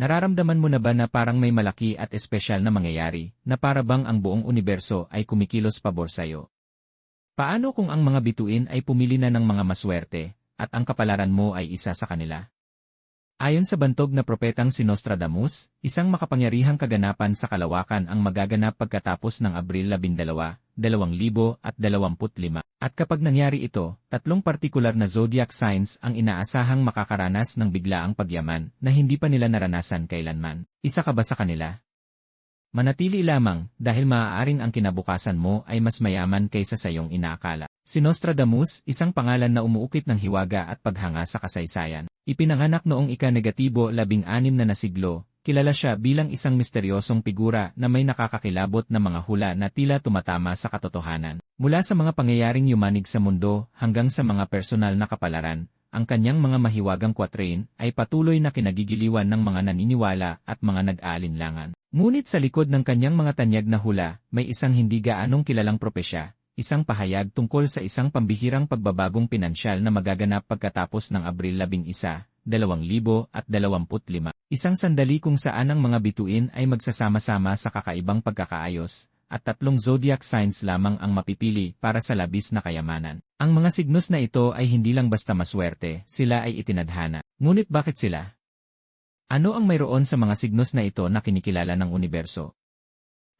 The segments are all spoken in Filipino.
Nararamdaman mo na ba na parang may malaki at espesyal na mangyayari, na para bang ang buong universo ay kumikilos pabor sa'yo? Paano kung ang mga bituin ay pumili na ng mga maswerte, at ang kapalaran mo ay isa sa kanila? Ayon sa bantog na propetang si Nostradamus, isang makapangyarihang kaganapan sa kalawakan ang magaganap pagkatapos ng Abril 12, 2025. At kapag nangyari ito, tatlong partikular na zodiac signs ang inaasahang makakaranas ng biglaang pagyaman na hindi pa nila naranasan kailanman. Isa ka ba sa kanila? Manatili lamang dahil maaaring ang kinabukasan mo ay mas mayaman kaysa sa iyong inaakala. Si Nostradamus, isang pangalan na umuukit ng hiwaga at paghanga sa kasaysayan. Ipinanganak noong ika-negatibo labing anim na nasiglo, kilala siya bilang isang misteryosong figura na may nakakakilabot na mga hula na tila tumatama sa katotohanan. Mula sa mga pangyayaring yumanig sa mundo hanggang sa mga personal na kapalaran, ang kanyang mga mahiwagang kwatrain ay patuloy na kinagigiliwan ng mga naniniwala at mga nag-aalinlangan. Ngunit sa likod ng kanyang mga tanyag na hula, may isang hindi gaanong kilalang propesya, isang pahayag tungkol sa isang pambihirang pagbabagong pinansyal na magaganap pagkatapos ng Abril 11, 2025. Isang sandali kung saan ang mga bituin ay magsasama-sama sa kakaibang pagkakaayos, at tatlong zodiac signs lamang ang mapipili para sa labis na kayamanan. Ang mga signos na ito ay hindi lang basta maswerte, sila ay itinadhana. Ngunit bakit sila? Ano ang mayroon sa mga signos na ito na kinikilala ng universo?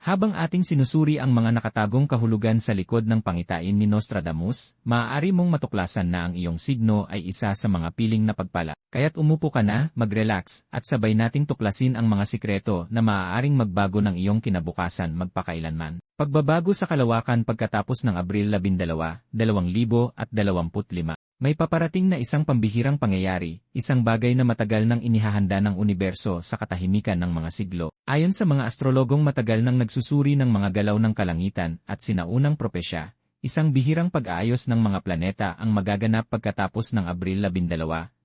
Habang ating sinusuri ang mga nakatagong kahulugan sa likod ng pangitain ni Nostradamus, maaari mong matuklasan na ang iyong signo ay isa sa mga piling na pagpala. Kaya't umupo ka na, mag-relax, at sabay nating tuklasin ang mga sikreto na maaaring magbago ng iyong kinabukasan magpakailanman. Pagbabago sa kalawakan pagkatapos ng Abril 12, 2025. May paparating na isang pambihirang pangyayari, isang bagay na matagal nang inihahanda ng universo sa katahimikan ng mga siglo. Ayon sa mga astrologong matagal nang nagsusuri ng mga galaw ng kalangitan at sinaunang propesya, isang bihirang pag-aayos ng mga planeta ang magaganap pagkatapos ng Abril 12,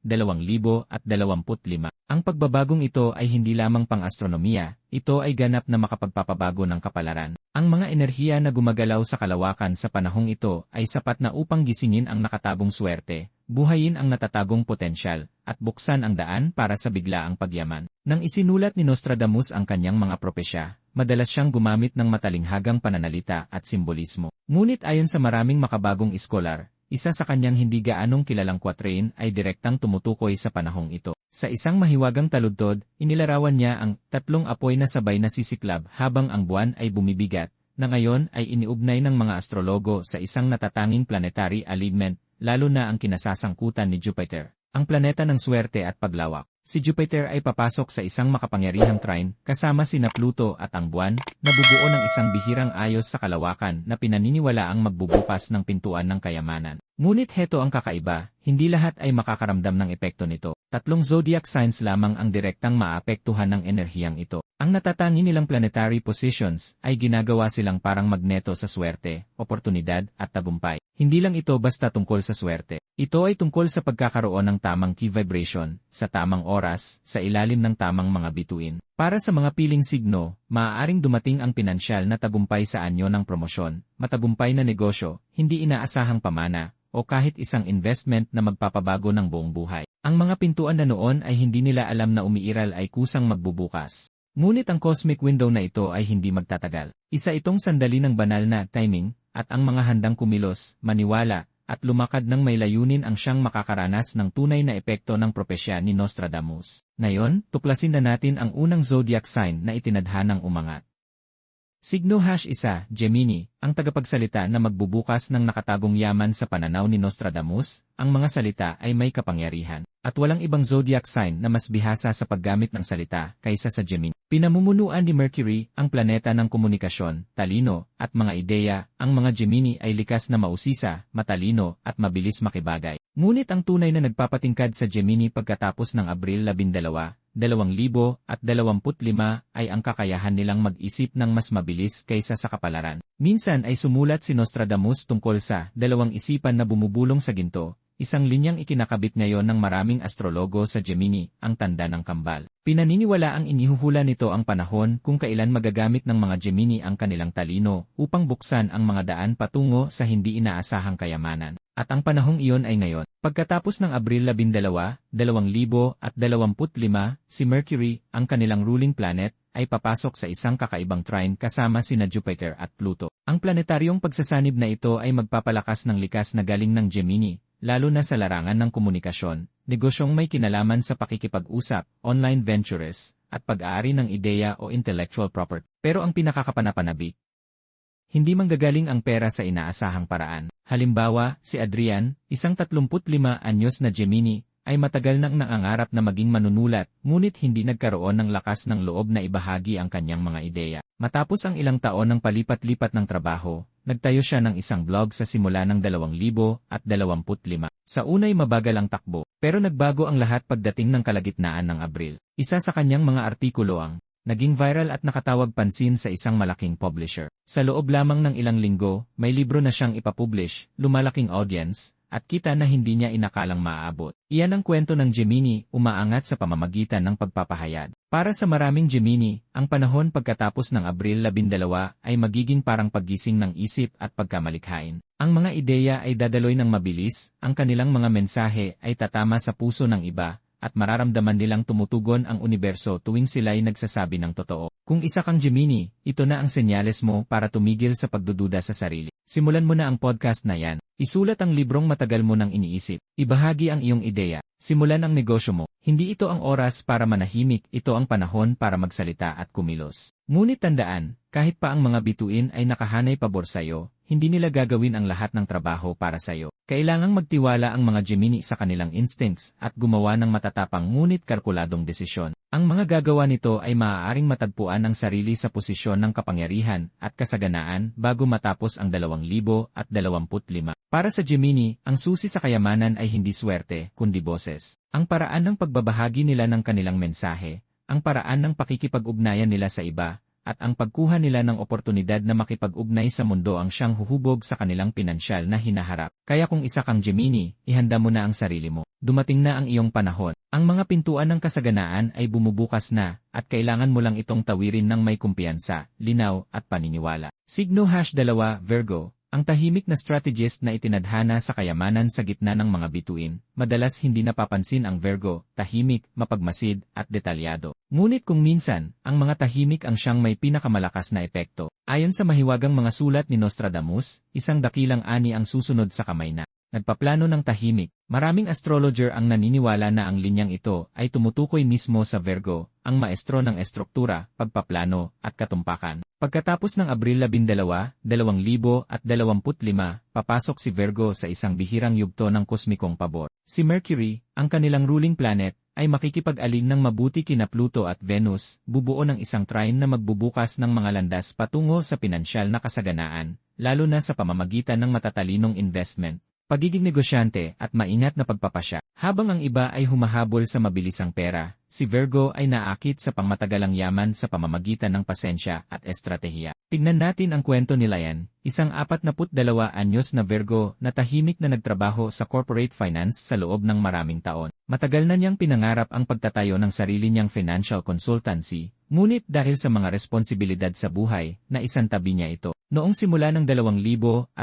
2025. Ang pagbabagong ito ay hindi lamang pang-astronomiya, ito ay ganap na makapagpapabago ng kapalaran. Ang mga enerhiya na gumagalaw sa kalawakan sa panahong ito ay sapat na upang gisingin ang nakatabong swerte, buhayin ang natatagong potensyal, at buksan ang daan para sa biglaang pagyaman. Nang isinulat ni Nostradamus ang kanyang mga propesya, madalas siyang gumamit ng matalinghagang pananalita at simbolismo. Ngunit ayon sa maraming makabagong iskolar, isa sa kanyang hindi gaanong kilalang kwatrain ay direktang tumutukoy sa panahong ito. Sa isang mahiwagang taludtod, inilarawan niya ang tatlong apoy na sabay na sisiklab habang ang buwan ay bumibigat, na ngayon ay iniugnay ng mga astrologo sa isang natatanging planetary alignment, lalo na ang kinasasangkutan ni Jupiter, ang planeta ng swerte at paglawak. Si Jupiter ay papasok sa isang makapangyarihang trine, kasama sina Pluto at ang buwan, na bubuo ng isang bihirang ayos sa kalawakan na pinaniniwala ang magbubukas ng pintuan ng kayamanan. Ngunit heto ang kakaiba, hindi lahat ay makakaramdam ng epekto nito. Tatlong zodiac signs lamang ang direktang maapektuhan ng enerhiyang ito. Ang natatangi nilang planetary positions ay ginagawa silang parang magneto sa swerte, oportunidad at tagumpay. Hindi lang ito basta tungkol sa swerte. Ito ay tungkol sa pagkakaroon ng tamang key vibration, sa tamang oras, sa ilalim ng tamang mga bituin. Para sa mga piling signo, maaaring dumating ang pinansyal na tagumpay sa anyo ng promosyon, matagumpay na negosyo, hindi inaasahang pamana, o kahit isang investment na magpapabago ng buong buhay. Ang mga pintuan na noon ay hindi nila alam na umiiral ay kusang magbubukas. Ngunit ang cosmic window na ito ay hindi magtatagal. Isa itong sandali ng banal na timing, at ang mga handang kumilos, maniwala, at lumakad ng may layunin ang siyang makakaranas ng tunay na epekto ng propesya ni Nostradamus. Ngayon, tuklasin na natin ang unang zodiac sign na itinadhanang umangat. Signo hash isa, Gemini, ang tagapagsalita na magbubukas ng nakatagong yaman sa pananaw ni Nostradamus, ang mga salita ay may kapangyarihan, at walang ibang zodiac sign na mas bihasa sa paggamit ng salita kaysa sa Gemini. Pinamumunuan ni Mercury, ang planeta ng komunikasyon, talino, at mga ideya, ang mga Gemini ay likas na mausisa, matalino, at mabilis makibagay. Ngunit ang tunay na nagpapatingkad sa Gemini pagkatapos ng Abril 12, 2025 ay ang kakayahan nilang mag-isip ng mas mabilis kaysa sa kapalaran. Minsan ay sumulat si Nostradamus tungkol sa dalawang isipan na bumubulong sa ginto, isang linyang ikinakabit ngayon ng maraming astrologo sa Gemini, ang tanda ng kambal. Pinaniniwala ang inihuhula nito ang panahon kung kailan magagamit ng mga Gemini ang kanilang talino upang buksan ang mga daan patungo sa hindi inaasahang kayamanan. At ang panahong iyon ay ngayon. Pagkatapos ng Abril 12, 2025, si Mercury, ang kanilang ruling planet, ay papasok sa isang kakaibang trine kasama sina Jupiter at Pluto. Ang planetaryong pagsasanib na ito ay magpapalakas ng likas na galing ng Gemini, lalo na sa larangan ng komunikasyon, negosyong may kinalaman sa pakikipag-usap, online ventures, at pag-aari ng ideya o intellectual property. Pero ang pinakakapanapanabik, hindi manggagaling ang pera sa inaasahang paraan. Halimbawa, si Adrian, isang 35 anyos na Gemini, ay matagal nang nangangarap na maging manunulat, ngunit hindi nagkaroon ng lakas ng loob na ibahagi ang kanyang mga ideya. Matapos ang ilang taon ng palipat-lipat ng trabaho, nagtayo siya ng isang blog sa simula ng 2025. Sa unay mabagal ang takbo, pero nagbago ang lahat pagdating ng kalagitnaan ng Abril. Isa sa kanyang mga artikulo ang naging viral at nakatawag pansin sa isang malaking publisher. Sa loob lamang ng ilang linggo, may libro na siyang ipapublish, lumalaking audience, at kita na hindi niya inakalang maaabot. Iyan ang kwento ng Gemini, umaangat sa pamamagitan ng pagpapahayag. Para sa maraming Gemini, ang panahon pagkatapos ng Abril 12 ay magiging parang paggising ng isip at pagkamalikhain. Ang mga ideya ay dadaloy ng mabilis, ang kanilang mga mensahe ay tatama sa puso ng iba, at mararamdaman nilang tumutugon ang universo tuwing sila'y nagsasabi ng totoo. Kung isa kang Gemini, ito na ang senyales mo para tumigil sa pagdududa sa sarili. Simulan mo na ang podcast na yan. Isulat ang librong matagal mo nang iniisip. Ibahagi ang iyong ideya. Simulan ang negosyo mo. Hindi ito ang oras para manahimik, ito ang panahon para magsalita at kumilos. Ngunit tandaan, kahit pa ang mga bituin ay nakahanay pabor sa'yo, hindi nila gagawin ang lahat ng trabaho para sa'yo. Kailangang magtiwala ang mga Gemini sa kanilang instincts at gumawa ng matatapang ngunit kalkuladong desisyon. Ang mga gagawa nito ay maaaring matagpuan ng sarili sa posisyon ng kapangyarihan at kasaganaan bago matapos ang 2025. Para sa Gemini, ang susi sa kayamanan ay hindi swerte, kundi boses. Ang paraan ng pagbabahagi nila ng kanilang mensahe, ang paraan ng pakikipag-ugnayan nila sa iba, at ang pagkuha nila ng oportunidad na makipag-ugnay sa mundo ang siyang huhubog sa kanilang pinansyal na hinaharap. Kaya kung isa kang Gemini, ihanda mo na ang sarili mo. Dumating na ang iyong panahon. Ang mga pintuan ng kasaganaan ay bumubukas na, at kailangan mo lang itong tawirin ng may kumpiyansa, linaw, at paniniwala. Signo hash 2, Virgo, ang tahimik na strategist na itinadhana sa kayamanan sa gitna ng mga bituin, madalas hindi napapansin ang Virgo, tahimik, mapagmasid, at detalyado. Ngunit kung minsan, ang mga tahimik ang siyang may pinakamalakas na epekto. Ayon sa mahiwagang mga sulat ni Nostradamus, isang dakilang ani ang susunod sa kamay na nagpaplano ng tahimik. Maraming astrologer ang naniniwala na ang linyang ito ay tumutukoy mismo sa Virgo, ang maestro ng estruktura, pagpaplano, at katumpakan. Pagkatapos ng Abril 12, 2025, papasok si Virgo sa isang bihirang yugto ng kosmikong pabor. Si Mercury, ang kanilang ruling planet, ay makikipag-aling ng mabuti kina Pluto at Venus, bubuo ng isang trine na magbubukas ng mga landas patungo sa pinansyal na kasaganaan, lalo na sa pamamagitan ng matatalinong investment, pagiging negosyante at maingat na pagpapasya. Habang ang iba ay humahabol sa mabilisang pera, si Virgo ay naakit sa pangmatagalang yaman sa pamamagitan ng pasensya at estratehiya. Tignan natin ang kwento ni Lian, isang 42 anyos na Virgo na tahimik na nagtrabaho sa corporate finance sa loob ng maraming taon. Matagal na niyang pinangarap ang pagtatayo ng sarili niyang financial consultancy, ngunit dahil sa mga responsibilidad sa buhay, na isantabi niya ito. Noong simula ng 2025,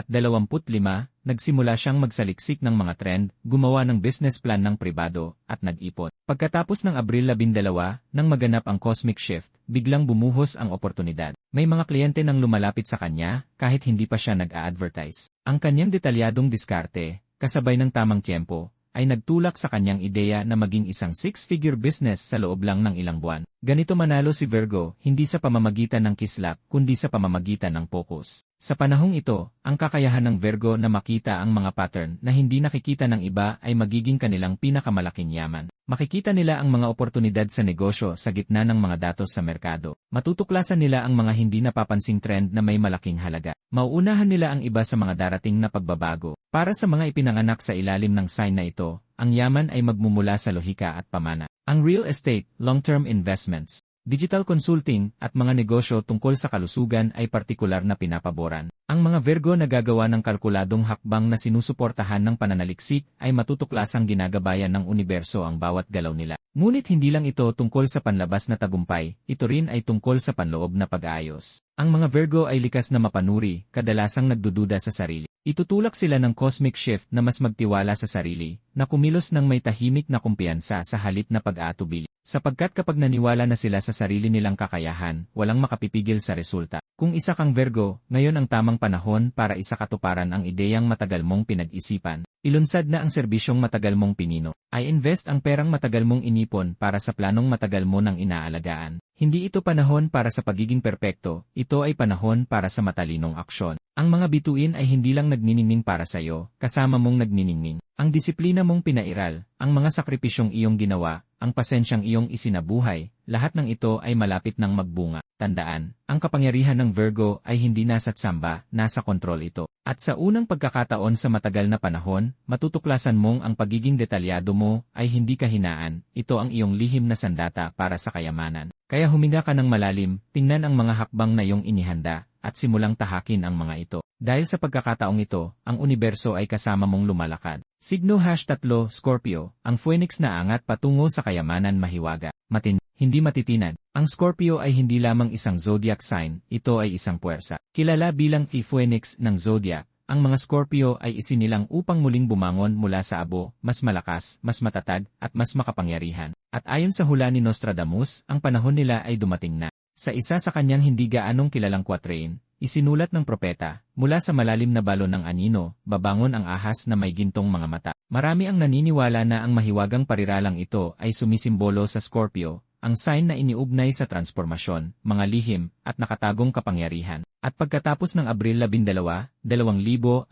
nagsimula siyang magsaliksik ng mga trend, gumawa ng business plan ng pribado, at nag-ipon. Pagkatapos ng Abril 12, nang maganap ang cosmic shift, biglang bumuhos ang oportunidad. May mga kliyente nang lumalapit sa kanya, kahit hindi pa siya nag-a-advertise. Ang kanyang detalyadong diskarte, kasabay ng tamang tiyempo, ay nagtulak sa kanyang ideya na maging isang six-figure business sa loob lang ng ilang buwan. Ganito manalo si Virgo, hindi sa pamamagitan ng kislap, kundi sa pamamagitan ng focus. Sa panahong ito, ang kakayahan ng Virgo na makita ang mga pattern na hindi nakikita ng iba ay magiging kanilang pinakamalaking yaman. Makikita nila ang mga oportunidad sa negosyo sa gitna ng mga datos sa merkado. Matutuklasan nila ang mga hindi napapansing trend na may malaking halaga. Mauunahan nila ang iba sa mga darating na pagbabago. Para sa mga ipinanganak sa ilalim ng sign na ito, ang yaman ay magmumula sa lohika at pamana. Ang real estate, long-term investments, digital consulting, at mga negosyo tungkol sa kalusugan ay partikular na pinapaboran. Ang mga Virgo na gagawa ng kalkuladong hakbang na sinusuportahan ng pananaliksik ay matutuklasang ginagabayan ng universo ang bawat galaw nila. Ngunit hindi lang ito tungkol sa panlabas na tagumpay, ito rin ay tungkol sa panloob na pag-aayos. Ang mga Virgo ay likas na mapanuri, kadalasang nagdududa sa sarili. Itutulak sila ng cosmic shift na mas magtiwala sa sarili, na kumilos ng may tahimik na kumpiyansa sa halip na pag-aatubili. Sapagkat kapag naniwala na sila sa sarili nilang kakayahan, walang makapipigil sa resulta. Kung isa kang Virgo, ngayon ang tamang panahon para isakatuparan ang ideyang matagal mong pinag-isipan. Ilunsad na ang serbisyong matagal mong pinino. I invest ang perang matagal mong inipon para sa planong matagal mo nang inaalagaan. Hindi ito panahon para sa pagiging perpekto, ito ay panahon para sa matalinong aksyon. Ang mga bituin ay hindi lang nagniningning para sa iyo, kasama mong nagniningning. Ang disiplina mong pinairal, ang mga sakripisyong iyong ginawa, ang pasensyang iyong isinabuhay, lahat ng ito ay malapit ng magbunga. Tandaan, ang kapangyarihan ng Virgo ay hindi nasa tsamba, nasa kontrol ito. At sa unang pagkakataon sa matagal na panahon, matutuklasan mong ang pagiging detalyado mo ay hindi kahinaan, ito ang iyong lihim na sandata para sa kayamanan. Kaya huminga ka ng malalim, tingnan ang mga hakbang na iyong inihanda, at simulang tahakin ang mga ito. Dahil sa pagkakataong ito, ang universo ay kasama mong lumalakad. Signo hash tatlo, Scorpio, ang Phoenix na angat patungo sa kayamanan mahiwaga. Matin, hindi matitinad. Ang Scorpio ay hindi lamang isang zodiac sign, ito ay isang puwersa. Kilala bilang Phoenix ng zodiac, ang mga Scorpio ay isinilang upang muling bumangon mula sa abo, mas malakas, mas matatag, at mas makapangyarihan. At ayon sa hula ni Nostradamus, ang panahon nila ay dumating na. Sa isa sa kanyang hindi gaanong kilalang quatrain, isinulat ng propeta, mula sa malalim na balon ng anino, babangon ang ahas na may gintong mga mata. Marami ang naniniwala na ang mahiwagang pariralang ito ay sumisimbolo sa Scorpio, ang sign na iniugnay sa transformasyon, mga lihim, at nakatagong kapangyarihan. At pagkatapos ng Abril 12, 2025,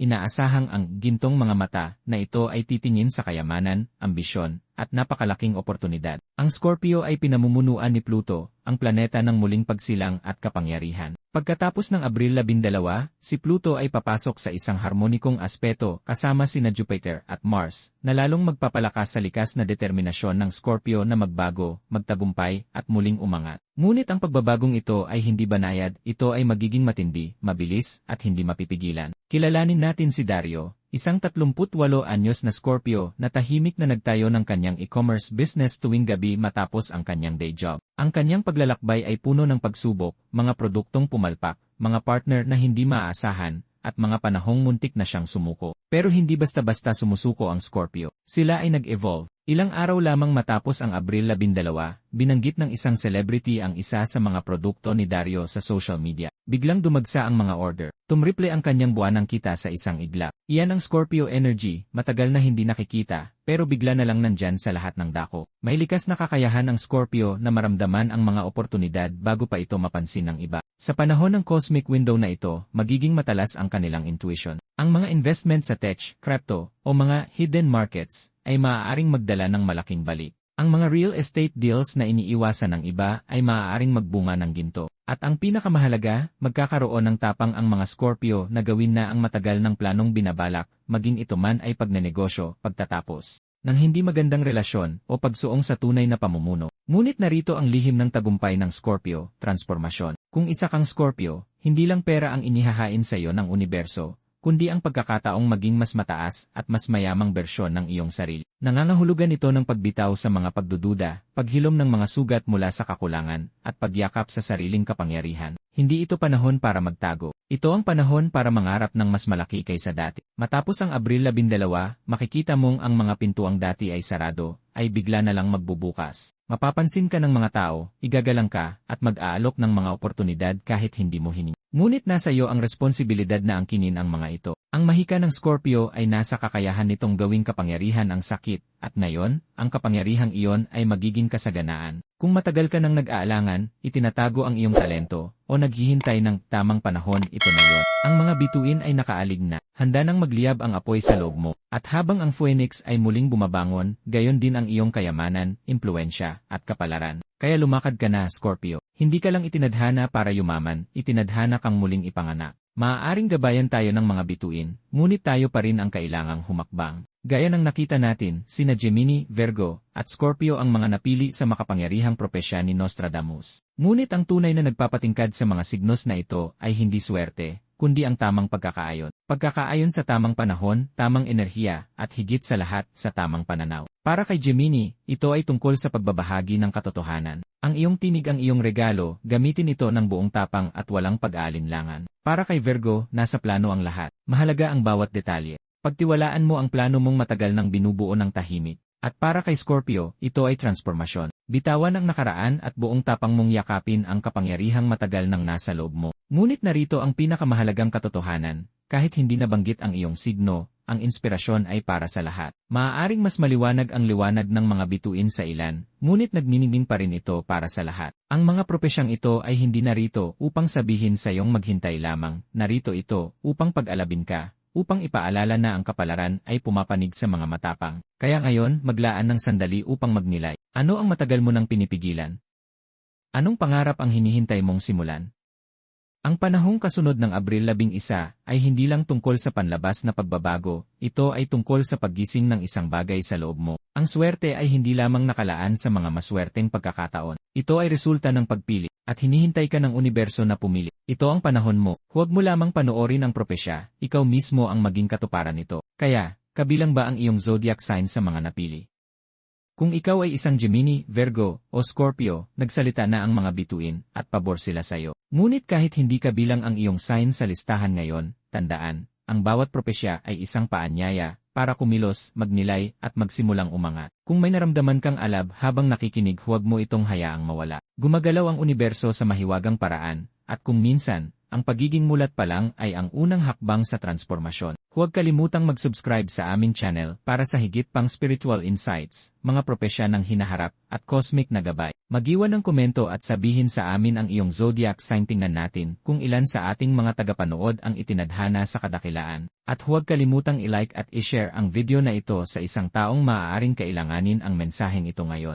inaasahang ang gintong mga mata na ito ay titingin sa kayamanan, ambisyon, at napakalaking oportunidad. Ang Scorpio ay pinamumunuan ni Pluto, ang planeta ng muling pagsilang at kapangyarihan. Pagkatapos ng Abril 12, si Pluto ay papasok sa isang harmonikong aspeto kasama sina Jupiter at Mars, na lalong magpapalakas sa likas na determinasyon ng Scorpio na magbago, magtagumpay, at muling umangat. Ngunit ang pagbabagong ito ay hindi banayad, ito ay magiging matindi, mabilis, at hindi mapipigilan. Kilalanin natin si Dario, isang 38 anyos na Scorpio na tahimik na nagtayo ng kanyang e-commerce business tuwing gabi matapos ang kanyang day job. Ang kanyang paglalakbay ay puno ng pagsubok, mga produktong pumalpak, mga partner na hindi maaasahan, at mga panahong muntik na siyang sumuko. Pero hindi basta-basta sumusuko ang Scorpio. Sila ay nag-evolve. Ilang araw lamang matapos ang Abril 12, binanggit ng isang celebrity ang isa sa mga produkto ni Dario sa social media. Biglang dumagsa ang mga order. Tumriple ang kanyang buwanang kita sa isang iglap. Iyan ang Scorpio energy, matagal na hindi nakikita, pero bigla na lang nandyan sa lahat ng dako. May likas na kakayahan ang Scorpio na maramdaman ang mga oportunidad bago pa ito mapansin ng iba. Sa panahon ng cosmic window na ito, magiging matalas ang kanilang intuition. Ang mga investment sa tech, crypto, o mga hidden markets ay maaaring magdala ng malaking balik. Ang mga real estate deals na iniiwasan ng iba ay maaaring magbunga ng ginto. At ang pinakamahalaga, magkakaroon ng tapang ang mga Scorpio na gawin na ang matagal ng planong binabalak, maging ito man ay pagnenegosyo, pagtatapos ng hindi magandang relasyon o pagsuong sa tunay na pamumuno. Ngunit narito ang lihim ng tagumpay ng Scorpio, transformasyon. Kung isa kang Scorpio, hindi lang pera ang inihahain sa iyo ng universo, kundi ang pagkakataong maging mas mataas at mas mayamang bersyon ng iyong sarili. Nangangahulugan ito ng pagbitaw sa mga pagdududa, paghilom ng mga sugat mula sa kakulangan, at pagyakap sa sariling kapangyarihan. Hindi ito panahon para magtago. Ito ang panahon para mangarap ng mas malaki kaysa dati. Matapos ang Abril 12, makikita mong ang mga pintuang dati ay sarado, ay bigla na lang magbubukas. Mapapansin ka ng mga tao, igagalang ka, at mag-aalok ng mga oportunidad kahit hindi mo hiningi. Ngunit nasa iyo ang responsibilidad na angkinin ang mga ito. Ang mahika ng Scorpio ay nasa kakayahan nitong gawing kapangyarihan ang sakit, at ngayon, ang kapangyarihang iyon ay magiging kasaganaan. Kung matagal ka nang nag-aalangan, itinatago ang iyong talento, o naghihintay ng tamang panahon ito na yon. Ang mga bituin ay nakaalig na, handa nang magliyab ang apoy sa loob mo. At habang ang Phoenix ay muling bumabangon, gayon din ang iyong kayamanan, impluensya, at kapalaran. Kaya lumakad ka na, Scorpio. Hindi ka lang itinadhana para yumaman, itinadhana kang muling ipanganak. Maaaring gabayan tayo ng mga bituin, ngunit tayo pa rin ang kailangang humakbang. Gaya ng nakita natin, sina Gemini, Virgo, at Scorpio ang mga napili sa makapangyarihang propesya ni Nostradamus. Ngunit ang tunay na nagpapatingkad sa mga signos na ito ay hindi swerte, kundi ang tamang pagkakaayon. Pagkakaayon sa tamang panahon, tamang enerhiya, at higit sa lahat, sa tamang pananaw. Para kay Gemini, ito ay tungkol sa pagbabahagi ng katotohanan. Ang iyong tinig ang iyong regalo, gamitin ito ng buong tapang at walang pag-aalinlangan. Para kay Virgo, nasa plano ang lahat. Mahalaga ang bawat detalye. Pagtiwalaan mo ang plano mong matagal nang binubuo ng tahimik. At para kay Scorpio, ito ay transformasyon. Bitawan ang nakaraan at buong tapang mong yakapin ang kapangyarihang matagal nang nasa loob mo. Ngunit narito ang pinakamahalagang katotohanan, kahit hindi nabanggit ang iyong signo, ang inspirasyon ay para sa lahat. Maaaring mas maliwanag ang liwanag ng mga bituin sa ilan, ngunit nagniningning pa rin ito para sa lahat. Ang mga propesyang ito ay hindi narito upang sabihin sa iyong maghintay lamang, narito ito upang pag-alabin ka, upang ipaalala na ang kapalaran ay pumapanig sa mga matapang. Kaya ngayon, maglaan ng sandali upang magnilay. Ano ang matagal mo nang pinipigilan? Anong pangarap ang hinihintay mong simulan? Ang panahong kasunod ng Abril 11 ay hindi lang tungkol sa panlabas na pagbabago, ito ay tungkol sa paggising ng isang bagay sa loob mo. Ang swerte ay hindi lamang nakalaan sa mga maswerteng pagkakataon. Ito ay resulta ng pagpili, at hinihintay ka ng universo na pumili. Ito ang panahon mo. Huwag mo lamang panoorin ang propesya, ikaw mismo ang maging katuparan nito. Kaya, kabilang ba ang iyong zodiac sign sa mga napili? Kung ikaw ay isang Gemini, Virgo, o Scorpio, nagsalita na ang mga bituin, at pabor sila sa iyo. Ngunit kahit hindi ka bilang ang iyong sign sa listahan ngayon, tandaan, ang bawat propesya ay isang paanyaya, para kumilos, magnilay, at magsimulang umangat. Kung may naramdaman kang alab habang nakikinig huwag mo itong hayaang mawala. Gumagalaw ang universo sa mahiwagang paraan, at kung minsan, ang pagiging mulat pa lang ay ang unang hakbang sa transformasyon. Huwag kalimutang mag-subscribe sa aming channel para sa higit pang spiritual insights, mga propesya ng hinaharap, at cosmic na gabay. Magiwan ng komento at sabihin sa amin ang iyong zodiac sign tingnan natin kung ilan sa ating mga tagapanood ang itinadhana sa kadakilaan. At huwag kalimutang i-like at i-share ang video na ito sa isang taong maaaring kailanganin ang mensaheng ito ngayon.